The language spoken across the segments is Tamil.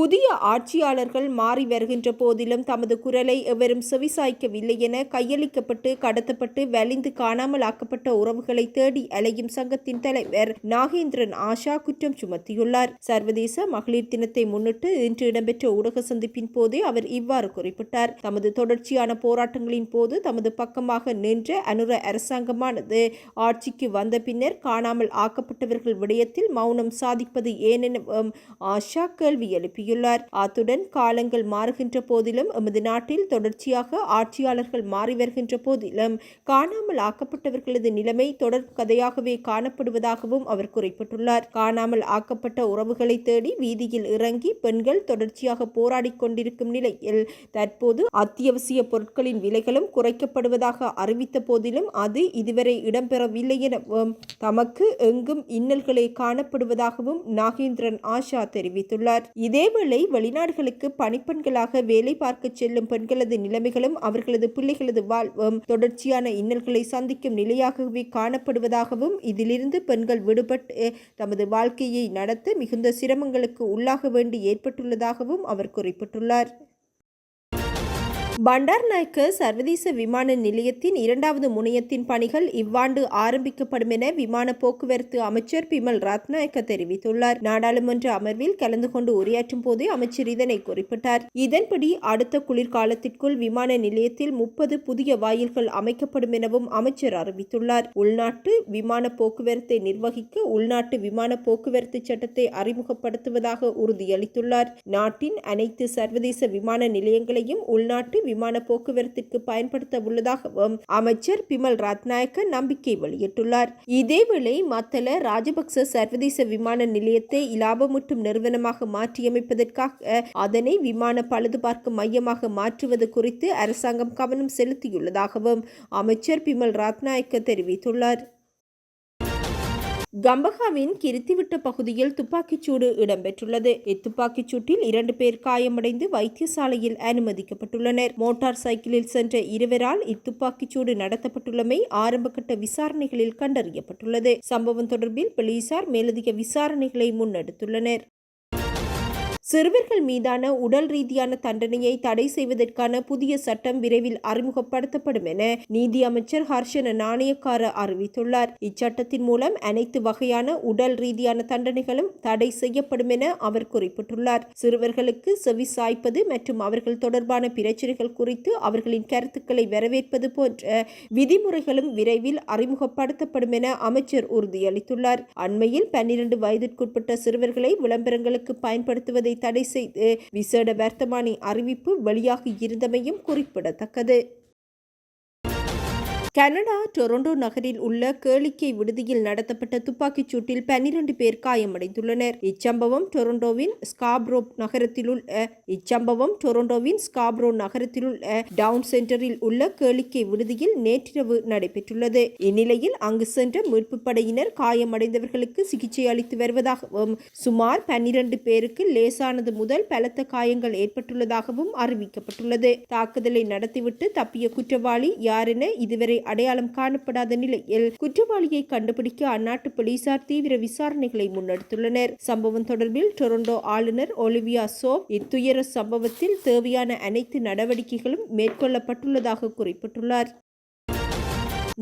புதிய ஆட்சியாளர்கள் மாறி வருகின்ற போதிலும் தமது குரலை எவரும் செவிசாய்க்கவில்லை என கையளிக்கப்பட்டு கடத்தப்பட்டு வலிந்து காணாமல் ஆக்கப்பட்ட உறவுகளை தேடி அலையும் சங்கத்தின் தலைவர் நாகேந்திரன் ஆஷா குற்றம் சுமத்தியுள்ளார். சர்வதேச மகளிர் தினத்தை முன்னிட்டு இன்று இடம்பெற்ற ஊடக சந்திப்பின் போதே அவர் இவ்வாறு குறிப்பிட்டார். தமது தொடர்ச்சியான போராட்டங்களின் போது தமது பக்கமாக நின்ற அனுர அரசாங்கமானது ஆட்சிக்கு வந்த பின்னர் காணாமல் ஆக்கப்பட்டவர்கள் விடயத்தில் மௌனம் சாதிப்பது ஏனெனவும் ஆஷா கேள்வி எழுப்பியுள்ளார். அத்துடன் காலங்கள் மாறுகின்ற போதிலும் எமது நாட்டில் தொடர்ச்சியாக ஆட்சியாளர்கள் மாறி வருகின்ற போதிலும் காணாமல் ஆக்கப்பட்டவர்களது நிலைமை தொடர் கதையாகவே காணப்படுவதாகவும் அவர் குறிப்பிட்டுள்ளார். காணாமல் ஆக்கப்பட்ட உறவுகளை தேடி வீதியில் இறங்கி பெண்கள் தொடர்ச்சியாக போராடி கொண்டிருக்கும் நிலையில் தற்போது அத்தியாவசிய பொருட்களின் விலைகளும் குறைக்கப்படுவதாக அறிவித்த போதிலும் அது இதுவரை இடம்பெறவில்லை எனவும் தமக்கு எங்கும் இன்னல்களே காணப்படுவதாகவும் நாகேந்திரன் ஆஷா தெரிவித்துள்ளார். இதேவேளை வெளிநாடுகளுக்கு பணிப்பெண்களாக வேலை பார்க்க செல்லும் பெண்களது நிலைமைகளும் அவர்களது பிள்ளைகளது வாழ்வும் தொடர்ச்சியான இன்னல்களை சந்திக்கும் நிலையாகவே காணப்படுவதாகவும் இதிலிருந்து பெண்கள் விடுபட்டு தமது வாழ்க்கையை நடத்த மிகுந்த சிரமங்களுக்கு உள்ளாக வேண்டி ஏற்பட்டுள்ளதாகவும் அவர் குறிப்பிட்டுள்ளார். பண்டார்நாயக்க சர்வதேச விமான நிலையத்தின் இரண்டாவது முனையத்தின் பணிகள் இவ்வாண்டு ஆரம்பிக்கப்படும் என விமான போக்குவரத்து அமைச்சர் பிமல் ரத்நாயக்க தெரிவித்துள்ளார். நாடாளுமன்ற அமர்வில் கலந்து கொண்டு உரையாற்றும் போது அமைச்சர் இதனை குறிப்பிட்டார். இதன்படி அடுத்த குளிர்காலத்திற்குள் விமான நிலையத்தில் முப்பது புதிய வாயில்கள் அமைக்கப்படும் எனவும் அமைச்சர் அறிவித்துள்ளார். உள்நாட்டு விமான போக்குவரத்தை நிர்வகிக்க உள்நாட்டு விமான போக்குவரத்து சட்டத்தை அறிமுகப்படுத்துவதாக உறுதியளித்துள்ளார். நாட்டின் அனைத்து சர்வதேச விமான நிலையங்களையும் உள்நாட்டு விமான போக்குவரத்திற்கு பயன்படுத்த உள்ளதாகவும் அமைச்சர் பிமல் ரத்நாயக்க நம்பிக்கை வெளியிட்டுள்ளார். இதேவேளை மத்தள ராஜபக்ச சர்வதேச விமான நிலையத்தை இலாபமூட்டும் நிறுவனமாக மாற்றியமைப்பதற்காக அதனை விமான பழுதுபார்க்கும் மையமாக மாற்றுவது குறித்து அரசாங்கம் கவனம் செலுத்தியுள்ளதாகவும் அமைச்சர் பிமல் ரத்நாயக்க தெரிவித்துள்ளார். கம்பகாவின் கிருத்திவிட்ட பகுதியில் துப்பாக்கிச்சூடு இடம்பெற்றுள்ளது. இத்துப்பாக்கிச் சூட்டில் இரண்டு பேர் காயமடைந்து வைத்தியசாலையில் அனுமதிக்கப்பட்டுள்ளனர். மோட்டார் சைக்கிளில் சென்ற இருவரால் இத்துப்பாக்கிச்சூடு நடத்தப்பட்டுள்ளமை ஆரம்பகட்ட விசாரணைகளில் கண்டறியப்பட்டுள்ளது. சம்பவம் தொடர்பில் போலீசார் மேலதிக விசாரணைகளை முன்னெடுத்துள்ளனர். சிறுவர்கள் மீதான உடல் ரீதியான தண்டனையை தடை செய்வதற்கான புதிய சட்டம் விரைவில் அறிமுகப்படுத்தப்படும் என நீதி அமைச்சர் ஹர்ஷன நாணயக்கார அறிவித்துள்ளார். இச்சட்டத்தின் மூலம் அனைத்து வகையான உடல் ரீதியான தண்டனைகளும் தடை செய்யப்படும் என அவர் குறிப்பிட்டுள்ளார். சிறுவர்களுக்கு செவி சாய்ப்பது மற்றும் அவர்கள் தொடர்பான பிரச்சனைகள் குறித்து அவர்களின் கருத்துக்களை வரவேற்பது போன்ற விதிமுறைகளும் விரைவில் அறிமுகப்படுத்தப்படும் என அமைச்சர் உறுதியளித்துள்ளார். அண்மையில் பன்னிரண்டு வயதிற்குட்பட்ட சிறுவர்களை விளம்பரங்களுக்கு பயன்படுத்துவதை தடை செய்து விசேட வர்த்தமானி அறிவிப்பு வெளியாகி இருந்தமையும் குறிப்பிடத்தக்கது. கனடா டொரண்டோ நகரில் உள்ள கேளிக்கை விடுதியில் நடத்தப்பட்ட துப்பாக்கிச் சூட்டில் பன்னிரண்டு பேர் காயமடைந்துள்ளனர். இச்சம்பவம் டொரண்டோவின் ஸ்காப்ரோ நகரத்தில் உள்ள இச்சம்பவம் டொரண்டோவின் ஸ்காப்ரோ நகரத்தில் உள்ள டவுன் சென்டரில் உள்ள கேளிக்கை விடுதியில் நேற்றிரவு நடைபெற்றுள்ளது. இந்நிலையில் அங்கு சென்ற மீட்பு படையினர் காயமடைந்தவர்களுக்கு சிகிச்சை அளித்து வருவதாகவும் சுமார் பன்னிரண்டு பேருக்கு லேசானது முதல் பலத்த காயங்கள் ஏற்பட்டுள்ளதாகவும் அறிவிக்கப்பட்டுள்ளது. தாக்குதலை நடத்திவிட்டு தப்பிய குற்றவாளி யாரென இதுவரை அடையாளம் காணப்படாத நிலையில் குற்றவாளியை கண்டுபிடிக்க அந்நாட்டு போலீசார் தீவிர விசாரணைகளை முன்னெடுத்துள்ளனர். சம்பவம் தொடர்பில் டொரண்டோ ஆளுநர் ஒலிவியா சோ இத்துயர சம்பவத்தில் தேவையான அனைத்து நடவடிக்கைகளும் மேற்கொள்ளப்பட்டுள்ளதாக குறிப்பிட்டுள்ளார்.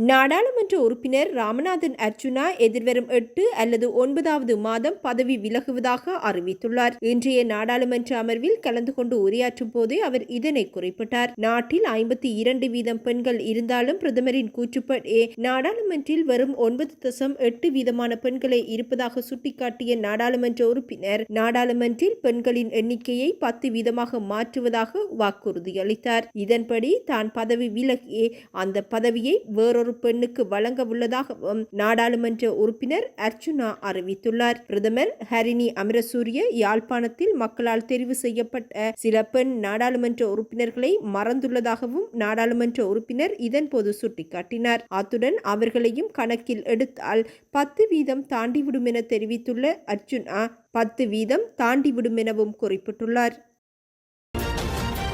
நாடாளுமன்ற உறுப்பினர் ராமநாதன் அர்ஜுனா எதிர்வரும் எட்டு அல்லது ஒன்பதாவது மாதம் பதவி விலகுவதாக அறிவித்துள்ளார். இன்றைய நாடாளுமன்ற அமர்வில் கலந்து கொண்டு உரையாற்றும் போதே அவர் இதனை குறிப்பிட்டார். நாட்டில் ஐம்பத்தி இரண்டு வீதம் பெண்கள் இருந்தாலும் பிரதமரின் கூற்றுப்படி நாடாளுமன்றில் வரும் ஒன்பது தசம் எட்டு வீதமான பெண்களை இருப்பதாக சுட்டிக்காட்டிய நாடாளுமன்ற உறுப்பினர் நாடாளுமன்றில் பெண்களின் எண்ணிக்கையை பத்து வீதமாக மாற்றுவதாக வாக்குறுதியளித்தார். இதன்படி தான் பதவி விலகி அந்த பதவியை வேறொரு மற்றொரு பெண்ணுக்கு வழங்க உள்ளதாகவும் நாடாளுமன்ற உறுப்பினர் அர்ச்சுனா அறிவித்துள்ளார். பிரதமர் ஹரிணி அமரசூரிய யாழ்ப்பாணத்தில் மக்களால் தெரிவு செய்யப்பட்ட சில பெண் நாடாளுமன்ற உறுப்பினர்களை மறந்துள்ளதாகவும் நாடாளுமன்ற உறுப்பினர் இதன்போது சுட்டிக்காட்டினார். அத்துடன் அவர்களையும் கணக்கில் எடுத்தால் பத்து வீதம் தாண்டிவிடும் என தெரிவித்துள்ள அர்ஜுனா பத்து வீதம் தாண்டிவிடும் எனவும் குறிப்பிட்டுள்ளார்.